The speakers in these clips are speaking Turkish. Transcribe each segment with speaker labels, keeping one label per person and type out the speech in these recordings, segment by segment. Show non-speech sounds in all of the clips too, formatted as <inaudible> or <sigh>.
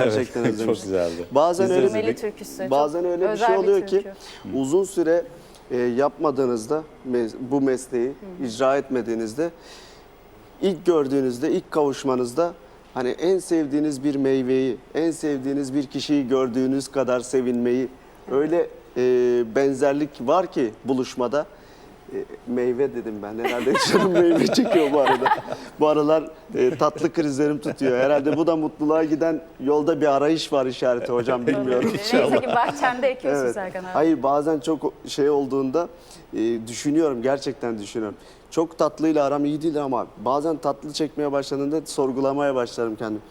Speaker 1: Gerçekten
Speaker 2: Evet, <laughs>
Speaker 1: özlemiştim.
Speaker 2: çok güzeldi.
Speaker 1: Bazen
Speaker 2: Biz
Speaker 1: öyle
Speaker 3: türküsü.
Speaker 1: Bazen öyle bir şey oluyor ki
Speaker 3: türkü.
Speaker 1: uzun süre e, yapmadığınızda bu mesleği icra etmediğinizde ilk gördüğünüzde ilk kavuşmanızda hani en sevdiğiniz bir meyveyi, en sevdiğiniz bir kişiyi gördüğünüz kadar sevinmeyi öyle e, benzerlik var ki buluşmada. E, meyve dedim ben. Herhalde canım meyve <laughs> çekiyor bu arada. Bu aralar e, tatlı krizlerim tutuyor. Herhalde bu da mutluluğa giden yolda bir arayış var işareti hocam bilmiyorum.
Speaker 3: Neyse ki bahçende ekiyorsun
Speaker 1: Evet.
Speaker 3: Serkan abi.
Speaker 1: Hayır bazen çok şey olduğunda e, düşünüyorum gerçekten düşünüyorum. Çok tatlıyla aram iyi değil ama bazen tatlı çekmeye başladığında sorgulamaya başlarım kendim.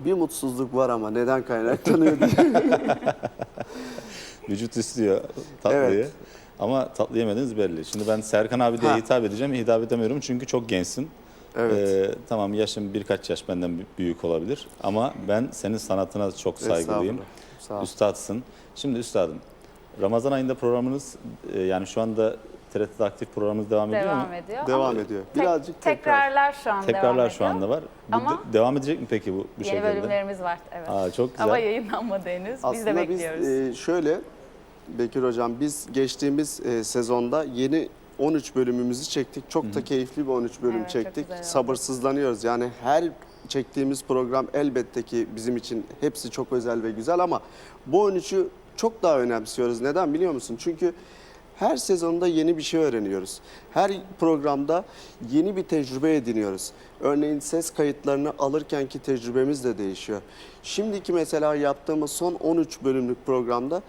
Speaker 1: Bir mutsuzluk var ama neden kaynaklanıyor diye. <laughs>
Speaker 2: Vücut istiyor tatlıyı.
Speaker 1: Evet.
Speaker 2: Ama tatlı yemediğiniz belli. Şimdi ben Serkan abi diye
Speaker 1: Ha.
Speaker 2: hitap edeceğim. Hitap edemiyorum çünkü çok gençsin.
Speaker 1: Evet.
Speaker 2: Ee, tamam yaşım birkaç yaş benden bü- büyük olabilir. Ama ben senin sanatına çok saygılıyım.
Speaker 1: Estağfurullah. Sağ ol.
Speaker 2: Üstadsın. Şimdi üstadım, Ramazan ayında programınız e, yani şu anda TRT'de aktif programımız devam ediyor mu?
Speaker 3: Devam ediyor.
Speaker 1: Devam
Speaker 3: Ama
Speaker 1: ediyor.
Speaker 3: tek-
Speaker 1: Birazcık tekrar.
Speaker 3: tekrarlar şu an devam
Speaker 2: Tekrarlar
Speaker 3: ediyor.
Speaker 2: şu anda var. Bu
Speaker 3: Ama-
Speaker 2: de- devam edecek mi peki bu, bu
Speaker 3: Yeni
Speaker 2: şekilde?
Speaker 3: bölümlerimiz var evet.
Speaker 2: Aa, çok güzel.
Speaker 3: Ama yayınlanmadı henüz. biz de
Speaker 1: Aslında biz
Speaker 3: bekliyoruz.
Speaker 1: e, şöyle Bekir Hocam biz geçtiğimiz e, sezonda yeni 13 bölümümüzü çektik. Çok da keyifli bir 13 bölüm
Speaker 3: Evet,
Speaker 1: çektik. Sabırsızlanıyoruz. Yani her çektiğimiz program elbette ki bizim için hepsi çok özel ve güzel ama bu 13'ü çok daha önemsiyoruz. Neden biliyor musun? Çünkü her sezonda yeni bir şey öğreniyoruz. Her programda yeni bir tecrübe ediniyoruz. Örneğin ses kayıtlarını alırkenki tecrübemiz de değişiyor. Şimdiki mesela yaptığımız son 13 bölümlük programda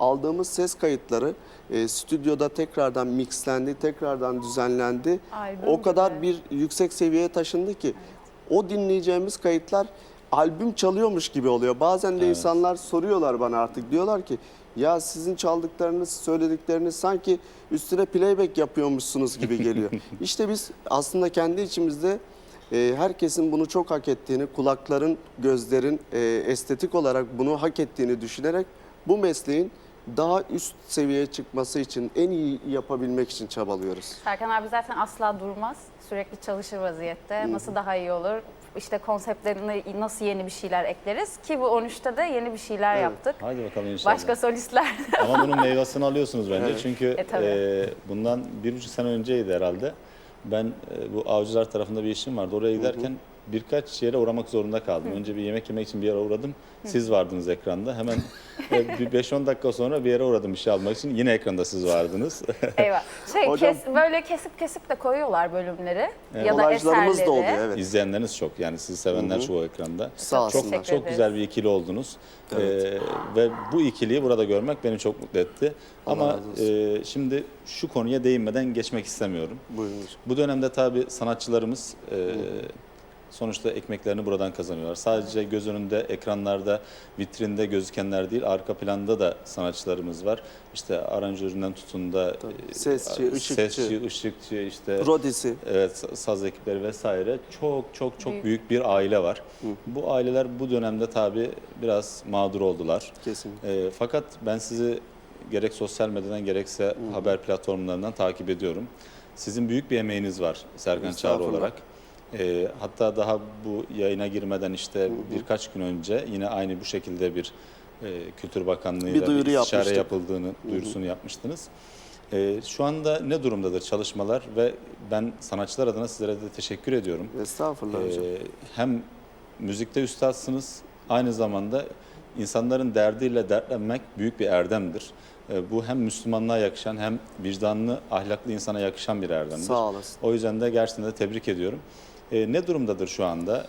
Speaker 1: aldığımız ses kayıtları e, stüdyoda tekrardan mixlendi, tekrardan düzenlendi.
Speaker 3: Albüm
Speaker 1: o kadar
Speaker 3: gibi.
Speaker 1: bir yüksek seviyeye taşındı ki o dinleyeceğimiz kayıtlar albüm çalıyormuş gibi oluyor. Bazen de
Speaker 2: Evet.
Speaker 1: insanlar soruyorlar bana artık diyorlar ki ya sizin çaldıklarınız, söyledikleriniz sanki üstüne playback yapıyormuşsunuz gibi geliyor. <laughs> işte biz aslında kendi içimizde e, herkesin bunu çok hak ettiğini, kulakların, gözlerin e, estetik olarak bunu hak ettiğini düşünerek bu mesleğin daha üst seviyeye çıkması için, en iyi yapabilmek için çabalıyoruz.
Speaker 3: Serkan abi zaten asla durmaz. Sürekli çalışır vaziyette. Nasıl daha iyi olur? İşte konseptlerine nasıl yeni bir şeyler ekleriz ki bu 13'te de yeni bir şeyler
Speaker 1: Evet.
Speaker 3: yaptık.
Speaker 2: Hadi bakalım inşallah.
Speaker 3: Başka solistler <laughs>
Speaker 2: Ama bunun meyvesini alıyorsunuz bence.
Speaker 1: Evet.
Speaker 2: Çünkü
Speaker 3: E, tabii.
Speaker 2: e, bundan bir buçuk sene önceydi herhalde. Ben e, bu avcılar tarafında bir işim vardı. Oraya giderken birkaç yere uğramak zorunda kaldım. Önce bir yemek yemek için bir yere uğradım. Siz vardınız ekranda. Hemen <laughs> e, bir 5-10 dakika sonra bir yere uğradım bir şey almak için. Yine ekranda siz vardınız. <laughs>
Speaker 3: Eyvah. Şey,
Speaker 1: Hocam-
Speaker 3: kes- böyle kesip kesip de koyuyorlar bölümleri
Speaker 2: Evet.
Speaker 3: ya da eserleri.
Speaker 1: da oluyor evet.
Speaker 2: İzleyenleriniz çok. Yani sizi sevenler
Speaker 1: Hı hı.
Speaker 2: çoğu ekranda.
Speaker 1: Sağ olsunlar.
Speaker 2: Çok,
Speaker 3: Teşekkür
Speaker 2: çok
Speaker 3: ederiz.
Speaker 2: güzel bir ikili oldunuz.
Speaker 1: Evet.
Speaker 2: Ee, ve bu ikiliyi burada görmek beni çok mutlu etti.
Speaker 1: Allah
Speaker 2: Ama e, şimdi şu konuya değinmeden geçmek istemiyorum.
Speaker 1: Buyurun.
Speaker 2: Bu dönemde tabii sanatçılarımız e, sonuçta ekmeklerini buradan kazanıyorlar. Sadece göz önünde, ekranlarda, vitrinde gözükenler değil, arka planda da sanatçılarımız var. İşte aranjöründen tutun da e,
Speaker 1: Sesçi, ışıkçı.
Speaker 2: sesçi, ışıkçı, işte
Speaker 1: Rodisi.
Speaker 2: Evet, saz ekipleri vesaire çok çok çok
Speaker 3: Büyük.
Speaker 2: büyük bir aile var.
Speaker 1: Hı.
Speaker 2: Bu aileler bu dönemde tabii biraz mağdur oldular.
Speaker 1: Kesinlikle.
Speaker 2: Ee, fakat ben sizi gerek sosyal medyadan gerekse haber platformlarından takip ediyorum. Sizin büyük bir emeğiniz var Serkan Çağrı olarak. Ee, hatta daha bu yayına girmeden işte birkaç gün önce yine aynı bu şekilde bir e, Kültür Bakanlığı
Speaker 1: Bir duyuru
Speaker 2: istişare
Speaker 1: yapmıştık.
Speaker 2: yapıldığını duyurusunu yapmıştınız. Ee, şu anda ne durumdadır çalışmalar ve ben sanatçılar adına sizlere de teşekkür ediyorum.
Speaker 1: Estağfurullah hocam.
Speaker 2: Ee, hem müzikte üstadsınız, aynı zamanda insanların derdiyle dertlenmek büyük bir erdemdir. Bu hem Müslümanlığa yakışan hem vicdanlı, ahlaklı insana yakışan bir erdemdir.
Speaker 1: Sağ olasın.
Speaker 2: O yüzden de gerçekten de tebrik ediyorum. Ee, ne durumdadır şu anda?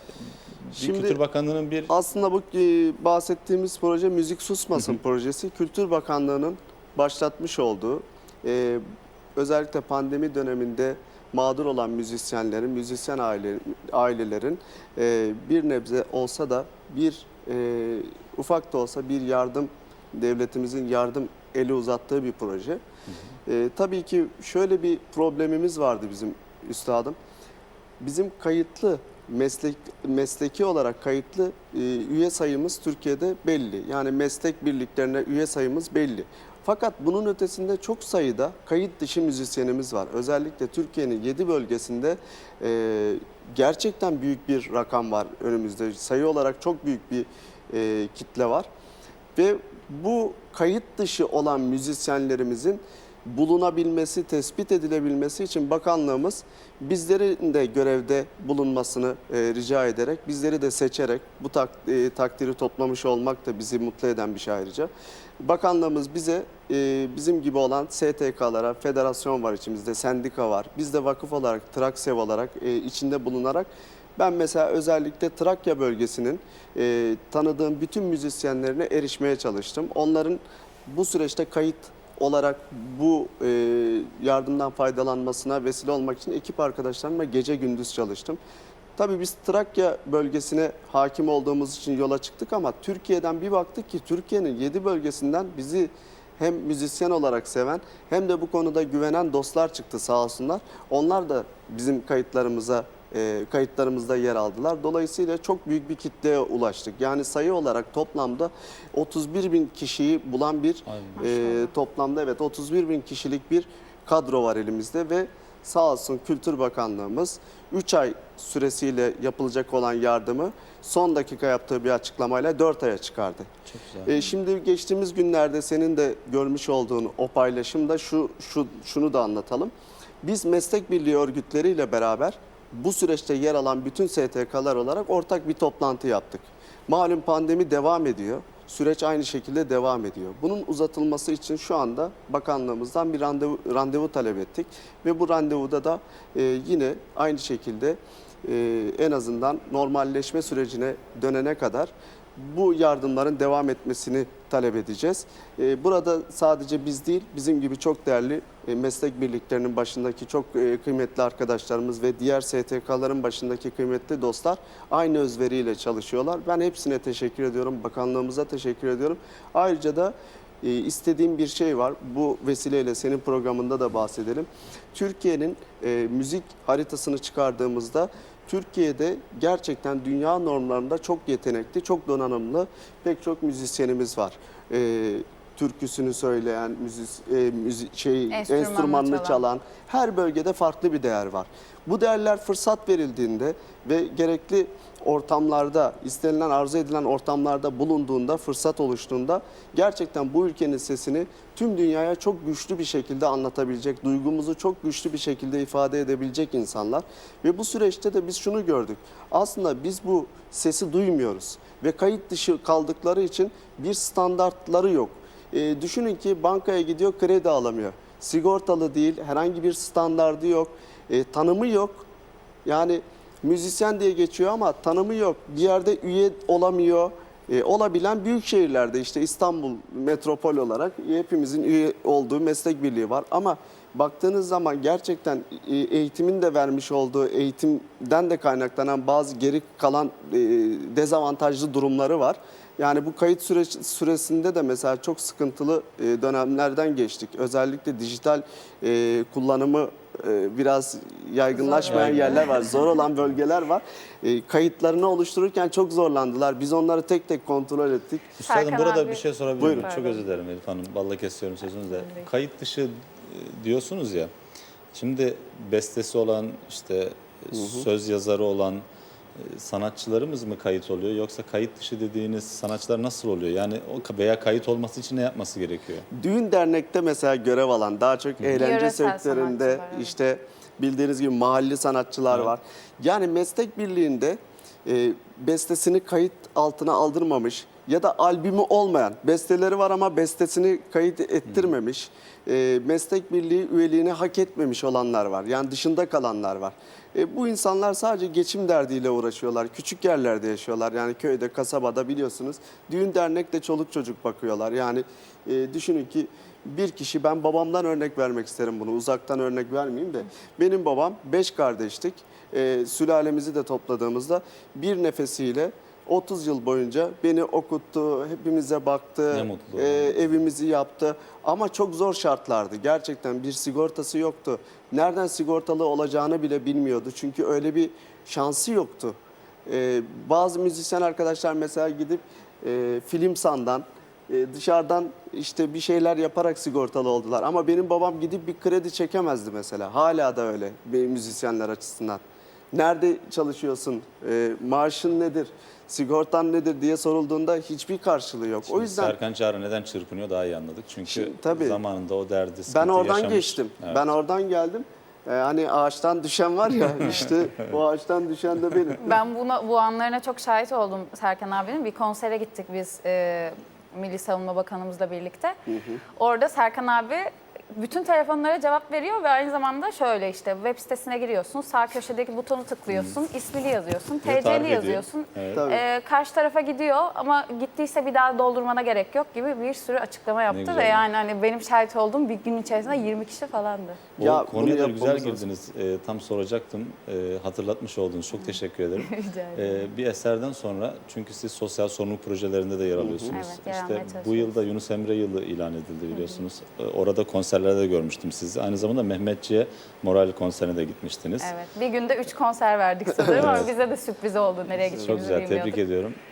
Speaker 1: Şimdi-
Speaker 2: Kültür Bakanlığı'nın bir
Speaker 1: Aslında bu e, bahsettiğimiz proje Müzik Susmasın projesi. Kültür Bakanlığı'nın başlatmış olduğu e, özellikle pandemi döneminde mağdur olan müzisyenlerin, müzisyen aile, ailelerin e, bir nebze olsa da bir e, ufak da olsa bir yardım devletimizin yardım eli uzattığı bir proje. E, tabii ki şöyle bir problemimiz vardı bizim üstadım. Bizim kayıtlı meslek mesleki olarak kayıtlı e, üye sayımız Türkiye'de belli. Yani meslek birliklerine üye sayımız belli. Fakat bunun ötesinde çok sayıda kayıt dışı müzisyenimiz var. Özellikle Türkiye'nin 7 bölgesinde e, gerçekten büyük bir rakam var önümüzde. Sayı olarak çok büyük bir e, kitle var. Ve bu kayıt dışı olan müzisyenlerimizin bulunabilmesi, tespit edilebilmesi için bakanlığımız bizlerin de görevde bulunmasını e, rica ederek, bizleri de seçerek bu tak, e, takdiri toplamış olmak da bizi mutlu eden bir şey ayrıca. Bakanlığımız bize e, bizim gibi olan STK'lara, federasyon var içimizde, sendika var. Biz de vakıf olarak, Traksev olarak e, içinde bulunarak ben mesela özellikle Trakya bölgesinin e, tanıdığım bütün müzisyenlerine erişmeye çalıştım. Onların bu süreçte kayıt olarak bu e, yardımdan faydalanmasına vesile olmak için ekip arkadaşlarımla gece gündüz çalıştım. Tabii biz Trakya bölgesine hakim olduğumuz için yola çıktık ama Türkiye'den bir baktık ki Türkiye'nin 7 bölgesinden bizi hem müzisyen olarak seven hem de bu konuda güvenen dostlar çıktı sağ olsunlar. Onlar da bizim kayıtlarımıza e, kayıtlarımızda yer aldılar. Dolayısıyla çok büyük bir kitleye ulaştık. Yani sayı olarak toplamda 31 bin kişiyi bulan bir e, toplamda evet 31 bin kişilik bir kadro var elimizde ve sağ olsun Kültür Bakanlığımız 3 ay süresiyle yapılacak olan yardımı son dakika yaptığı bir açıklamayla 4 aya çıkardı.
Speaker 2: Çok güzel.
Speaker 1: E, şimdi geçtiğimiz günlerde senin de görmüş olduğun o paylaşımda şu, şu şunu da anlatalım. Biz meslek birliği örgütleriyle beraber bu süreçte yer alan bütün STK'lar olarak ortak bir toplantı yaptık. Malum pandemi devam ediyor. Süreç aynı şekilde devam ediyor. Bunun uzatılması için şu anda bakanlığımızdan bir randevu, randevu talep ettik. Ve bu randevuda da e, yine aynı şekilde e, en azından normalleşme sürecine dönene kadar bu yardımların devam etmesini talep edeceğiz. Ee, Burada sadece biz değil, bizim gibi çok değerli e, meslek birliklerinin başındaki çok e, kıymetli arkadaşlarımız ve diğer STK'ların başındaki kıymetli dostlar aynı özveriyle çalışıyorlar. Ben hepsine teşekkür ediyorum, bakanlığımıza teşekkür ediyorum. Ayrıca da e, istediğim bir şey var. Bu vesileyle senin programında da bahsedelim. Türkiye'nin müzik haritasını çıkardığımızda Türkiye'de gerçekten dünya normlarında çok yetenekli, çok donanımlı pek çok müzisyenimiz var. Ee, türküsünü söyleyen, müzis, e, müzi- şey,
Speaker 3: Enstrümanını
Speaker 1: enstrümanını
Speaker 3: çalan.
Speaker 1: çalan, her bölgede farklı bir değer var. Bu değerler fırsat verildiğinde ve gerekli ortamlarda, istenilen, arzu edilen ortamlarda bulunduğunda, fırsat oluştuğunda gerçekten bu ülkenin sesini tüm dünyaya çok güçlü bir şekilde anlatabilecek, duygumuzu çok güçlü bir şekilde ifade edebilecek insanlar. Ve bu süreçte de biz şunu gördük. Aslında biz bu sesi duymuyoruz ve kayıt dışı kaldıkları için bir standartları yok. E, düşünün ki bankaya gidiyor kredi alamıyor. Sigortalı değil, herhangi bir standardı yok, e, tanımı yok. Yani müzisyen diye geçiyor ama tanımı yok. Bir yerde üye olamıyor. E, olabilen büyük şehirlerde işte İstanbul metropol olarak hepimizin üye olduğu meslek birliği var. Ama baktığınız zaman gerçekten e, eğitimin de vermiş olduğu eğitimden de kaynaklanan bazı geri kalan e, dezavantajlı durumları var. Yani bu kayıt süreç, süresinde de mesela çok sıkıntılı e, dönemlerden geçtik. Özellikle dijital kullanımı biraz yaygınlaşmayan
Speaker 2: Zor.
Speaker 1: yerler var. Zor olan bölgeler var. Kayıtlarını oluştururken çok zorlandılar. Biz onları tek tek kontrol ettik.
Speaker 2: Üstadım
Speaker 3: Serkan
Speaker 2: burada
Speaker 3: abi-
Speaker 2: bir şey sorabilir miyim? Çok özür dilerim Elif Hanım. Balla kesiyorum sözünüzü de. Kayıt dışı diyorsunuz ya. Şimdi bestesi olan işte e, söz yazarı olan e, sanatçılarımız mı kayıt oluyor yoksa kayıt dışı dediğiniz sanatçılar nasıl oluyor? Yani o veya kayıt olması için ne yapması gerekiyor?
Speaker 1: Düğün dernekte mesela görev alan daha çok eğlence
Speaker 3: Yöresel
Speaker 1: sektöründe işte bildiğiniz gibi mahalli sanatçılar
Speaker 2: Evet.
Speaker 1: var. Yani meslek birliğinde e, bestesini kayıt altına aldırmamış ya da albümü olmayan besteleri var ama bestesini kayıt ettirmemiş. e, meslek birliği üyeliğini hak etmemiş olanlar var. Yani dışında kalanlar var. E, bu insanlar sadece geçim derdiyle uğraşıyorlar. Küçük yerlerde yaşıyorlar. Yani köyde, kasabada biliyorsunuz. Düğün dernekte çoluk çocuk bakıyorlar. Yani e, düşünün ki bir kişi ben babamdan örnek vermek isterim bunu. Uzaktan örnek vermeyeyim de. Benim babam beş kardeştik. E, sülalemizi de topladığımızda bir nefesiyle 30 yıl boyunca beni okuttu, hepimize baktı,
Speaker 2: Ne mutlu.
Speaker 1: e, evimizi yaptı. Ama çok zor şartlardı. Gerçekten bir sigortası yoktu. Nereden sigortalı olacağını bile bilmiyordu. Çünkü öyle bir şansı yoktu. E, bazı müzisyen arkadaşlar mesela gidip e, film sandan, e, dışarıdan işte bir şeyler yaparak sigortalı oldular. Ama benim babam gidip bir kredi çekemezdi mesela. Hala da öyle bir müzisyenler açısından. Nerede çalışıyorsun, e, maaşın nedir, sigortan nedir diye sorulduğunda hiçbir karşılığı yok.
Speaker 2: Şimdi
Speaker 1: o yüzden
Speaker 2: Serkan Çağrı neden çırpınıyor daha iyi anladık. Çünkü
Speaker 1: Şimdi, tabii.
Speaker 2: zamanında o derdi,
Speaker 1: ben oradan
Speaker 2: yaşamış.
Speaker 1: geçtim.
Speaker 2: Evet.
Speaker 1: Ben oradan geldim. E, hani ağaçtan düşen var ya <laughs> işte o ağaçtan düşen de benim.
Speaker 3: Ben buna bu anlarına çok şahit oldum Serkan abinin. Bir konsere gittik biz e, Milli Savunma Bakanımızla birlikte. Orada Serkan abi bütün telefonlara cevap veriyor ve aynı zamanda şöyle işte web sitesine giriyorsun, sağ köşedeki butonu tıklıyorsun, ismini yazıyorsun,
Speaker 2: de tarif
Speaker 3: TC'ni
Speaker 2: ediyor.
Speaker 3: yazıyorsun.
Speaker 2: Evet.
Speaker 1: Tabii.
Speaker 3: E, karşı tarafa gidiyor ama gittiyse bir daha doldurmana gerek yok gibi bir sürü açıklama yaptı ve yani hani benim şahit olduğum bir gün içerisinde 20 kişi falandı.
Speaker 2: O
Speaker 1: Ya,
Speaker 2: konuya
Speaker 1: bunu
Speaker 2: da güzel
Speaker 1: yapmamız lazım.
Speaker 2: girdiniz. Ee, tam soracaktım. Ee, hatırlatmış oldunuz. Çok teşekkür ederim. <laughs>
Speaker 3: Rica ederim.
Speaker 2: Ee, bir eserden sonra çünkü siz sosyal sorumluluk projelerinde de yer alıyorsunuz.
Speaker 3: Evet, yer
Speaker 2: işte bu
Speaker 3: çalışıyoruz.
Speaker 2: yılda Yunus Emre yılı ilan edildi biliyorsunuz. Ee, Orada konserlerde de görmüştüm sizi. Aynı zamanda Mehmetçiğe moral konserine de gitmiştiniz.
Speaker 3: Evet. Bir günde 3 konser verdik sanırım ama bize de sürpriz oldu nereye
Speaker 2: Çok
Speaker 3: gittiğimizi
Speaker 2: güzel.
Speaker 3: bilmiyorduk.
Speaker 2: Tebrik ediyorum.